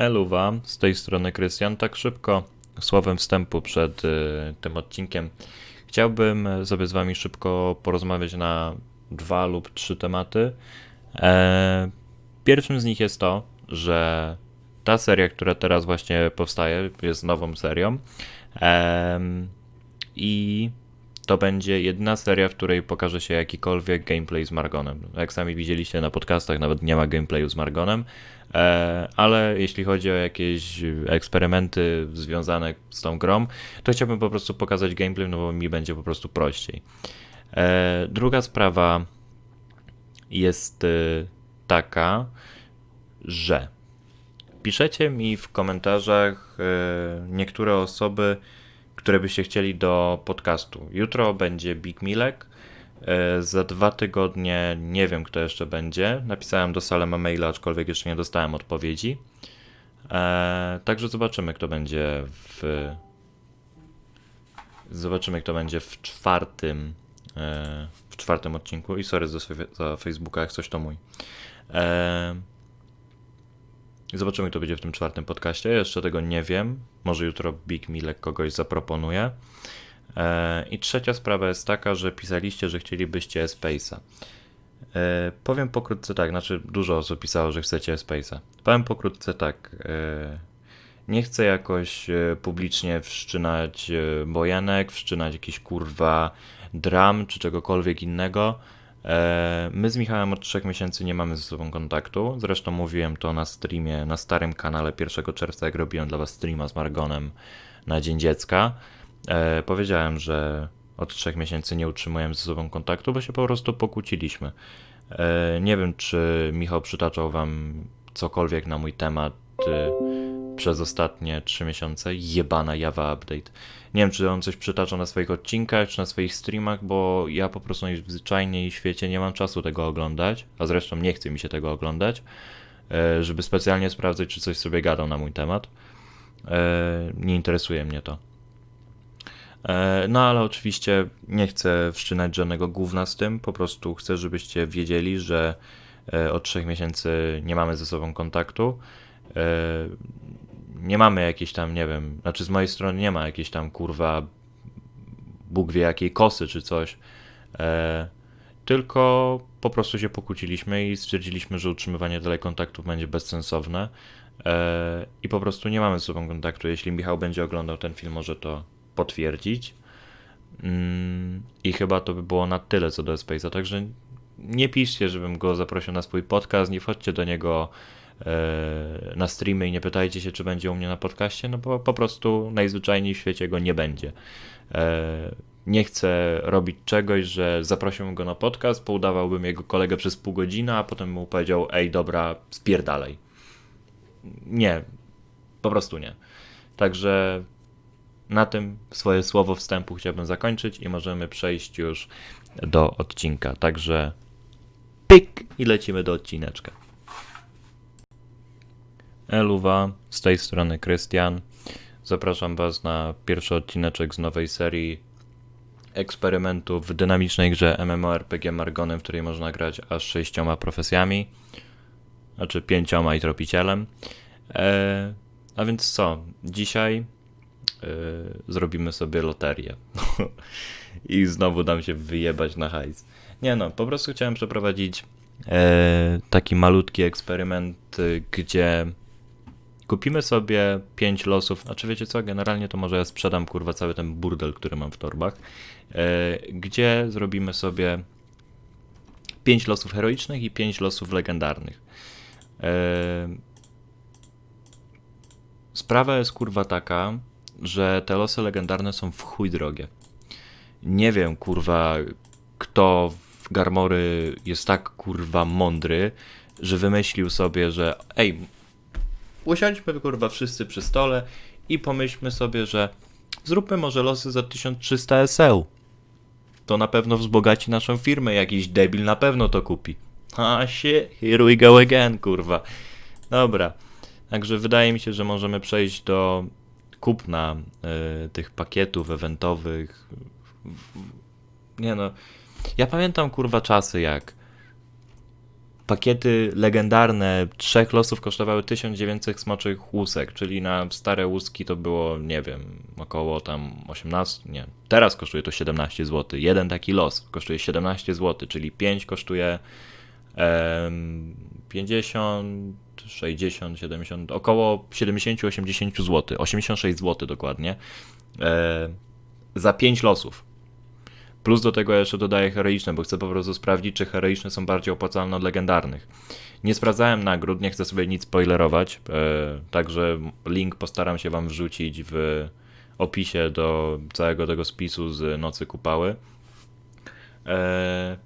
Eluwa, z tej strony Krystian. Tak szybko, słowem wstępu przed y, tym odcinkiem, chciałbym sobie z Wami szybko porozmawiać na dwa lub trzy tematy. E, pierwszym z nich jest to, że ta seria, która teraz właśnie powstaje, jest nową serią. Em, I to będzie jedna seria, w której pokaże się jakikolwiek gameplay z Margonem. Jak sami widzieliście na podcastach, nawet nie ma gameplayu z Margonem, e, ale jeśli chodzi o jakieś eksperymenty związane z tą grą, to chciałbym po prostu pokazać gameplay, no bo mi będzie po prostu prościej. E, druga sprawa jest y, taka, że piszecie mi w komentarzach niektóre osoby, które byście chcieli do podcastu. Jutro będzie Big Milek. y, Za dwa tygodnie nie wiem, kto jeszcze będzie. Napisałem do Salema maila, aczkolwiek jeszcze nie dostałem odpowiedzi. E, także zobaczymy, kto będzie w. Zobaczymy, kto będzie w czwartym. e, W czwartym odcinku. I sorry za, za Facebooka, jak coś to mój. E, Zobaczymy, kto będzie w tym czwartym podcaście. Jeszcze tego nie wiem. Może jutro Big Milek kogoś zaproponuje. E, I trzecia sprawa jest taka, że pisaliście, że chcielibyście Space'a. E, powiem pokrótce tak, znaczy dużo osób pisało, że chcecie Space'a. Powiem pokrótce tak. E, nie chcę jakoś publicznie wszczynać bojanek, wszczynać jakiś kurwa dram czy czegokolwiek innego. E, My z Michałem od trzech miesięcy nie mamy ze sobą kontaktu. Zresztą mówiłem to na streamie, na starym kanale 1 czerwca, jak robiłem dla was streama z Margonem na Dzień Dziecka. E, Powiedziałem, że od trzech miesięcy nie utrzymujemy ze sobą kontaktu, bo się po prostu pokłóciliśmy. E, Nie wiem, czy Michał przytaczał wam cokolwiek na mój temat e, przez ostatnie trzy miesiące. Jebana Java Update. Nie wiem, czy on coś przytaczał na swoich odcinkach, czy na swoich streamach, bo ja po prostu najzwyczajniej w świecie nie mam czasu tego oglądać, a zresztą nie chce mi się tego oglądać, e, żeby specjalnie sprawdzać, czy coś sobie gadał na mój temat. E, Nie interesuje mnie to. E, No ale oczywiście nie chcę wszczynać żadnego gówna z tym, po prostu chcę, żebyście wiedzieli, że od trzech miesięcy nie mamy ze sobą kontaktu. Nie mamy jakiejś tam, nie wiem, znaczy z mojej strony nie ma jakiejś tam kurwa Bóg wie jakiej kosy czy coś. E, Tylko po prostu się pokłóciliśmy i stwierdziliśmy, że utrzymywanie dalej kontaktów będzie bezsensowne. E, I po prostu nie mamy ze sobą kontaktu. Jeśli Michał będzie oglądał ten film, może to potwierdzić. Mm, I chyba to by było na tyle co do Space'a, także nie piszcie, żebym go zaprosił na swój podcast, nie wchodźcie do niego na streamy i nie pytajcie się, czy będzie u mnie na podcaście, no bo po prostu najzwyczajniej w świecie go nie będzie. E, nie chcę robić czegoś, że zaprosiłbym go na podcast, poudawałbym jego kolegę przez pół godziny, a potem mu powiedział, ej dobra, spierdalaj. Nie, po prostu nie. Także na tym swoje słowo wstępu chciałbym zakończyć i możemy przejść już do odcinka. Także pyk i lecimy do odcineczka. Eluwa, z tej strony Krystian. Zapraszam Was na pierwszy odcineczek z nowej serii eksperymentów w dynamicznej grze MMORPG Margonem, w której można grać aż sześcioma profesjami, znaczy pięcioma i tropicielem. E, a więc co? Dzisiaj e, zrobimy sobie loterię. I znowu dam się wyjebać na hajs. Nie no, po prostu chciałem przeprowadzić e, taki malutki eksperyment, e, gdzie kupimy sobie 5 losów. Znaczy wiecie co, generalnie to może ja sprzedam kurwa cały ten burdel, który mam w torbach. E, gdzie zrobimy sobie 5 losów heroicznych i 5 losów legendarnych. E, sprawa jest kurwa taka, że te losy legendarne są w chuj drogie. Nie wiem kurwa kto w Garmory jest tak kurwa mądry, że wymyślił sobie, że ej, usiądźmy kurwa wszyscy przy stole i pomyślmy sobie, że zróbmy może losy za 1300 SEU. To na pewno wzbogaci naszą firmę, jakiś debil na pewno to kupi. A się, here we go again, kurwa. Dobra, także wydaje mi się, że możemy przejść do kupna y, tych pakietów eventowych. Nie no, ja pamiętam kurwa czasy jak pakiety legendarne trzech losów kosztowały 1900 smoczych łusek, czyli na stare łuski to było, nie wiem, około tam 18, nie, teraz kosztuje to 17 zł. Jeden taki los kosztuje 17 zł, czyli 5 kosztuje em, 50, 60, 70, około 70-80 zł, 86 zł dokładnie, e, za 5 losów. Plus do tego jeszcze dodaję heroiczne, bo chcę po prostu sprawdzić, czy heroiczne są bardziej opłacalne od legendarnych. Nie sprawdzałem nagród, nie chcę sobie nic spoilerować, e, także link postaram się Wam wrzucić w opisie do całego tego spisu z Nocy Kupały. E,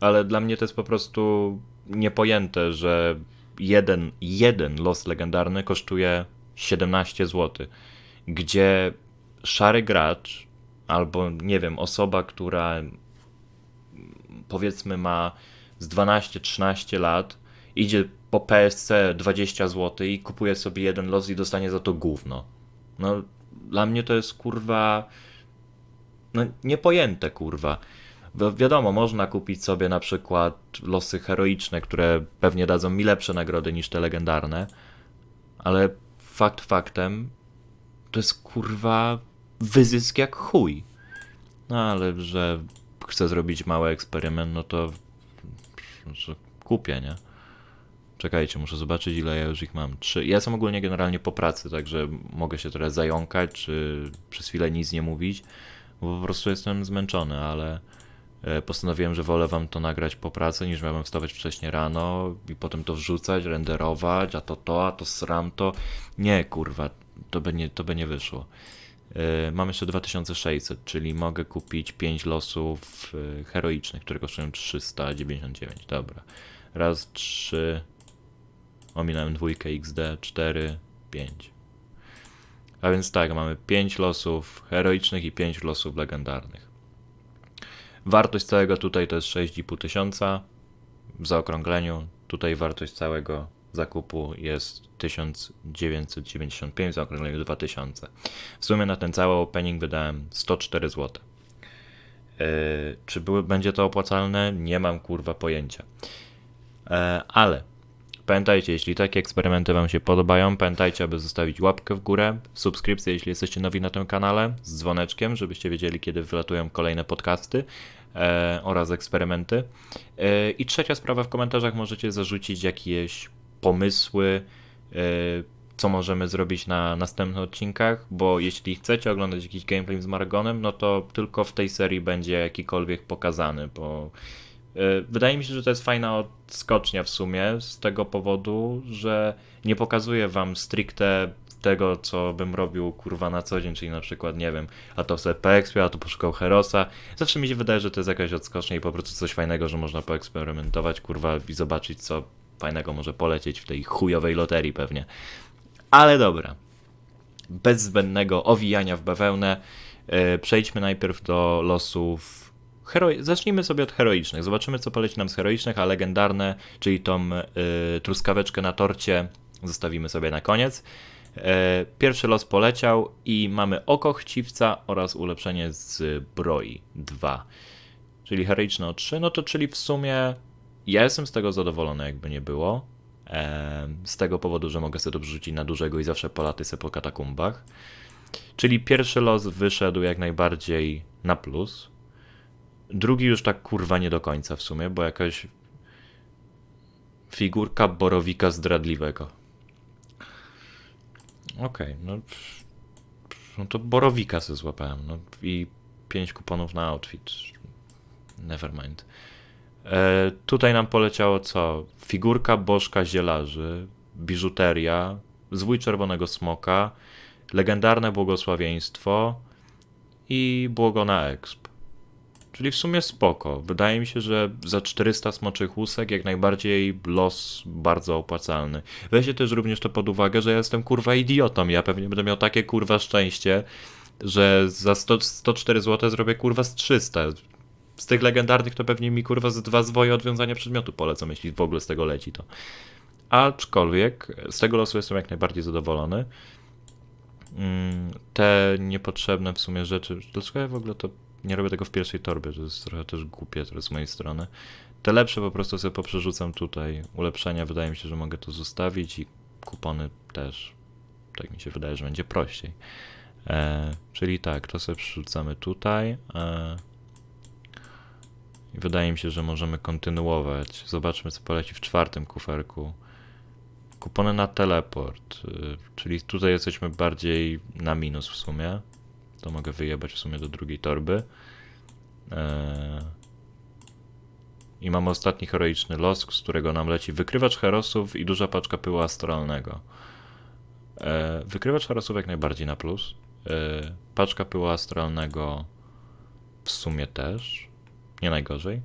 ale dla mnie to jest po prostu niepojęte, że jeden, jeden los legendarny kosztuje 17 zł, gdzie szary gracz albo nie wiem, osoba, która powiedzmy ma z 12-13 lat, idzie po PSC 20 zł i kupuje sobie jeden los i dostanie za to gówno. No, dla mnie to jest kurwa. No, niepojęte kurwa. Wi- wiadomo, można kupić sobie na przykład losy heroiczne, które pewnie dadzą mi lepsze nagrody niż te legendarne, ale fakt faktem to jest kurwa wyzysk jak chuj. No ale że chcę zrobić mały eksperyment, no to, że kupię, nie? Czekajcie, muszę zobaczyć ile ja już ich mam. Trzy. Ja jestem ogólnie generalnie po pracy, także mogę się trochę zająkać, czy przez chwilę nic nie mówić, bo po prostu jestem zmęczony, ale e, postanowiłem, że wolę wam to nagrać po pracy, niż miałbym wstawać wcześniej rano i potem to wrzucać, renderować, a to to, a to sram to. Nie, kurwa, to by nie, to by nie wyszło. E, Mam jeszcze 2600, czyli mogę kupić 5 losów e, heroicznych, które kosztują 399. Dobra. Raz, trzy. Ominąłem dwójkę XD, 4, 5. A więc tak, mamy 5 losów heroicznych i 5 losów legendarnych. Wartość całego tutaj to jest 6,5 tysiąca w zaokrągleniu. Tutaj wartość całego zakupu jest 1995 w zaokrągleniu 2000. W sumie na ten cały opening wydałem 104 zł. Yy, czy były, będzie to opłacalne? Nie mam kurwa pojęcia. E, ale pamiętajcie, jeśli takie eksperymenty Wam się podobają, pamiętajcie, aby zostawić łapkę w górę, subskrypcję, jeśli jesteście nowi na tym kanale, z dzwoneczkiem, żebyście wiedzieli, kiedy wylatują kolejne podcasty e, oraz eksperymenty. E, I trzecia sprawa, w komentarzach możecie zarzucić jakieś pomysły, e, co możemy zrobić na następnych odcinkach, bo jeśli chcecie oglądać jakiś gameplay z Margonem, no to tylko w tej serii będzie jakikolwiek pokazany, bo e, wydaje mi się, że to jest fajna odskocznia w sumie z tego powodu, że nie pokazuję wam stricte tego, co bym robił kurwa na co dzień, czyli na przykład, nie wiem, a to sobie poekspiał, a to poszukał Herosa. Zawsze mi się wydaje, że to jest jakaś odskocznia i po prostu coś fajnego, że można poeksperymentować, kurwa, i zobaczyć, co fajnego może polecieć w tej chujowej loterii pewnie. Ale dobra. Bez zbędnego owijania w bawełnę, e, przejdźmy najpierw do losów. Hero... Zacznijmy sobie od heroicznych. Zobaczymy, co poleci nam z heroicznych, a legendarne, czyli tą y, truskaweczkę na torcie, zostawimy sobie na koniec. E, pierwszy los poleciał i mamy oko chciwca oraz ulepszenie z broi 2. Czyli heroiczne o 3, no to czyli w sumie ja jestem z tego zadowolony, jakby nie było. Z tego powodu, że mogę sobie to wrzucić na dużego i zawsze polaty sobie po katakumbach. Czyli pierwszy los wyszedł jak najbardziej na plus. Drugi już tak kurwa nie do końca w sumie, bo jakaś figurka borowika zdradliwego. Okej, no, pff, no to borowika sobie złapałem. No i 5 kuponów na outfit. Nevermind. E, tutaj nam poleciało co? Figurka bożka zielarzy, biżuteria, zwój czerwonego smoka, legendarne błogosławieństwo i błogo na exp. Czyli w sumie spoko. Wydaje mi się, że za 400 smoczych łusek jak najbardziej los bardzo opłacalny. Weźcie też również to pod uwagę, że ja jestem kurwa idiotą. Ja pewnie będę miał takie kurwa szczęście, że za 100, 104 zł zrobię kurwa z 300. Z tych legendarnych to pewnie mi kurwa z dwa zwoje odwiązania przedmiotu polecą, jeśli w ogóle z tego leci to. Aczkolwiek z tego losu jestem jak najbardziej zadowolony. Mm, Te niepotrzebne w sumie rzeczy. Dlaczego ja w ogóle to nie robię tego w pierwszej torbie? To jest trochę też głupie to z mojej strony. te lepsze po prostu sobie poprzerzucam tutaj. Ulepszenia wydaje mi się, że mogę to zostawić i kupony też. Tak mi się wydaje, że będzie prościej. E, czyli tak, to sobie przerzucamy tutaj. E, wydaje mi się, że możemy kontynuować. Zobaczmy, co poleci w czwartym kuferku. Kupony na teleport, y, czyli tutaj jesteśmy bardziej na minus w sumie. To mogę wyjebać w sumie do drugiej torby. Eee... I mamy ostatni heroiczny los, z którego nam leci wykrywacz herosów i duża paczka pyłu astralnego. Eee, wykrywacz herosów jak najbardziej na plus. Eee, paczka pyłu astralnego w sumie też. Nie najgorzej.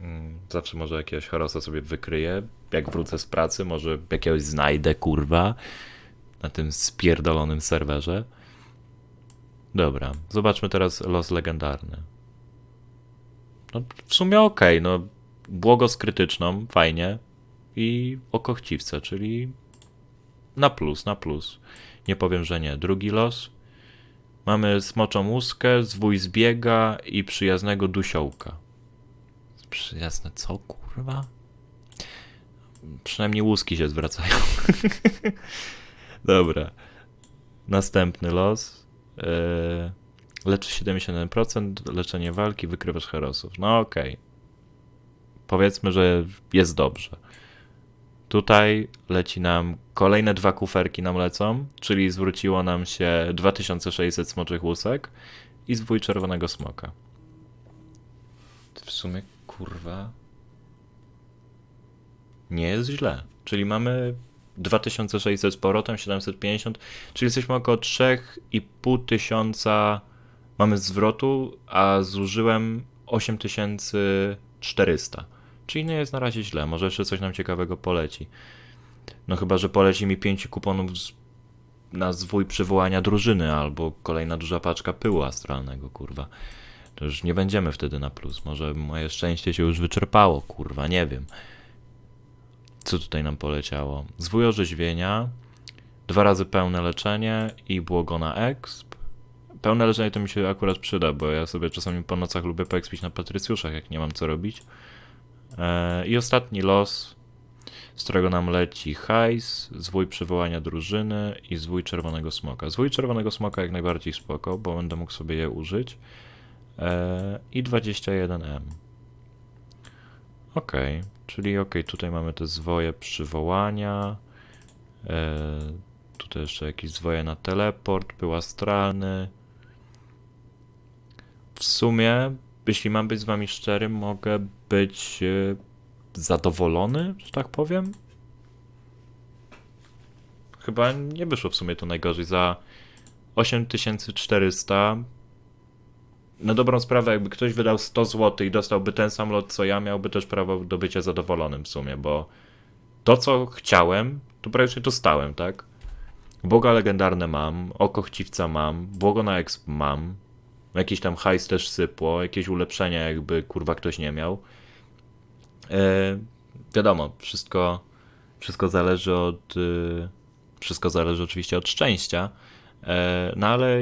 Mm, Zawsze może jakiegoś herosa sobie wykryję. Jak wrócę z pracy, może jakiegoś znajdę, kurwa, na tym spierdolonym serwerze. Dobra, zobaczmy teraz los legendarny. No, w sumie okej, no. Błogo z krytyczną, fajnie. I oko chciwce, czyli na plus, na plus. Nie powiem, że nie. Drugi los. Mamy smoczą łuskę, zwój zbiega i przyjaznego dusiołka. Przyjazne co, kurwa? Przynajmniej łuski się zwracają. Dobra. Następny los. Yy, leczy 71%, leczenie walki, wykrywasz herosów. No okej. Powiedzmy, że jest dobrze. Tutaj leci nam kolejne dwa kuferki nam lecą, czyli zwróciło nam się 2600 smoczych łusek i zwój czerwonego smoka. W sumie, kurwa, nie jest źle. Czyli mamy 2600 z powrotem, 750, czyli jesteśmy około 3,5 tysiąca mamy zwrotu, a zużyłem 8400. Czyli nie jest na razie źle, może jeszcze coś nam ciekawego poleci. No chyba, że poleci mi 5 kuponów z, na zwój przywołania drużyny, albo kolejna duża paczka pyłu astralnego, kurwa. To już nie będziemy wtedy na plus. Może moje szczęście się już wyczerpało, kurwa, nie wiem. Co tutaj nam poleciało? Zwój orzeźwienia, dwa razy pełne leczenie i błogo na exp. Pełne leczenie to mi się akurat przyda, bo ja sobie czasami po nocach lubię poekspić na Patrycjuszach, jak nie mam co robić. Eee, I ostatni los, z którego nam leci hajs, zwój przywołania drużyny i zwój czerwonego smoka. Zwój czerwonego smoka jak najbardziej spoko, bo będę mógł sobie je użyć. Eee, I 21M. Okej, czyli okej, tutaj mamy te zwoje przywołania. E, tutaj jeszcze jakieś zwoje na teleport, był astralny. W sumie, jeśli mam być z wami szczery, mogę być e, zadowolony, że tak powiem. Chyba nie wyszło w sumie to najgorzej. Za 8400 na dobrą sprawę, jakby ktoś wydał 100 zł i dostałby ten sam lot, co ja, miałby też prawo do bycia zadowolonym w sumie, bo to, co chciałem, to prawie dostałem, tak? Boga legendarne mam, oko chciwca mam, błogo na exp mam, jakiś tam hajs też sypło, jakieś ulepszenia jakby kurwa ktoś nie miał. E, wiadomo, wszystko, wszystko zależy od, y, wszystko zależy oczywiście od szczęścia, e, no ale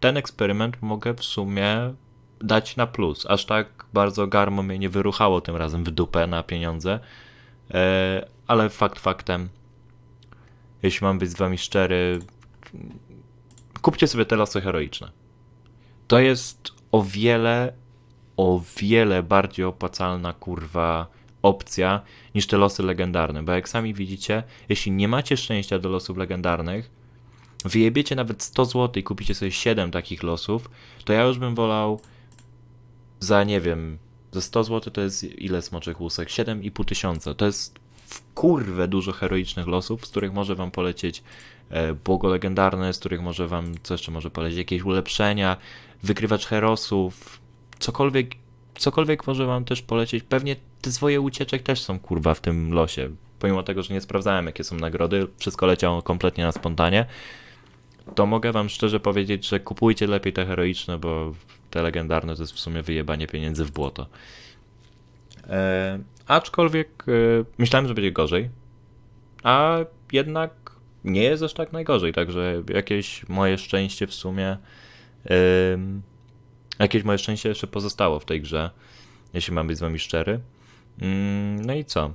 ten eksperyment mogę w sumie dać na plus. Aż tak bardzo garmo mnie nie wyruchało tym razem w dupę na pieniądze. E, ale fakt faktem, jeśli mam być z wami szczery, kupcie sobie te losy heroiczne. To jest o wiele, o wiele bardziej opłacalna kurwa opcja niż te losy legendarne, bo jak sami widzicie, jeśli nie macie szczęścia do losów legendarnych, wyjebiecie nawet 100 zł i kupicie sobie 7 takich losów, to ja już bym wolał za, nie wiem, za 100 zł to jest ile smoczych łusek? 7,5 tysiąca. To jest w kurwę dużo heroicznych losów, z których może wam polecieć błogo legendarne, z których może wam, co jeszcze może polecieć, jakieś ulepszenia, wykrywacz herosów, cokolwiek, cokolwiek może wam też polecieć. Pewnie te swoje ucieczek też są kurwa w tym losie. Pomimo tego, że nie sprawdzałem jakie są nagrody, wszystko leciało kompletnie na spontanie to mogę wam szczerze powiedzieć, że kupujcie lepiej te heroiczne, bo te legendarne to jest w sumie wyjebanie pieniędzy w błoto. E, aczkolwiek e, myślałem, że będzie gorzej, a jednak nie jest aż tak najgorzej, także jakieś moje szczęście w sumie, e, jakieś moje szczęście jeszcze pozostało w tej grze. jeśli mam być z wami szczery. Mm, No i co?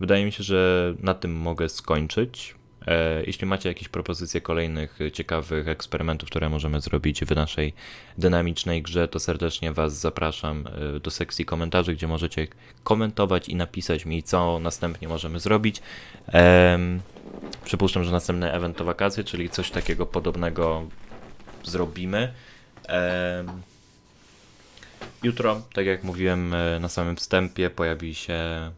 Wydaje mi się, że na tym mogę skończyć. E, Jeśli macie jakieś propozycje kolejnych ciekawych eksperymentów, które możemy zrobić w naszej dynamicznej grze, to serdecznie Was zapraszam e, do sekcji komentarzy, gdzie możecie komentować i napisać mi, co następnie możemy zrobić. Przypuszczam, że następny event to wakacje, czyli coś takiego podobnego zrobimy. Jutro, tak jak mówiłem e, na samym wstępie, pojawi się.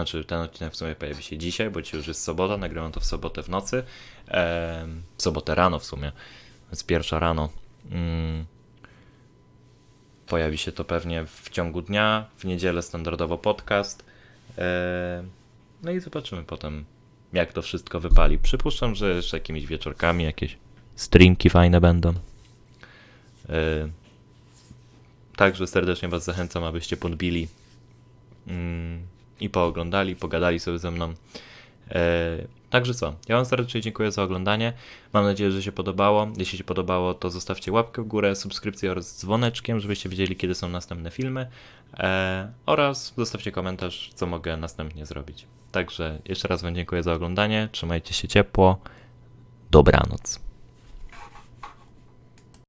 Znaczy, ten odcinek w sumie pojawi się dzisiaj, bo dzisiaj już jest sobota, nagrywam to w sobotę w nocy. Em, w sobotę rano w sumie, więc pierwsza rano. Mm. Pojawi się to pewnie w ciągu dnia, w niedzielę standardowo podcast. E, No i zobaczymy potem, jak to wszystko wypali. Przypuszczam, że jeszcze jakimiś wieczorkami jakieś streamki fajne będą. E, Także serdecznie Was zachęcam, abyście podbili mm, i pooglądali, pogadali sobie ze mną. E, także co, ja Wam serdecznie dziękuję za oglądanie. Mam nadzieję, że się podobało. Jeśli się podobało, to zostawcie łapkę w górę, subskrypcję oraz dzwoneczkiem, żebyście wiedzieli, kiedy są następne filmy. E, oraz zostawcie komentarz, co mogę następnie zrobić. Także jeszcze raz Wam dziękuję za oglądanie. Trzymajcie się ciepło. Dobranoc.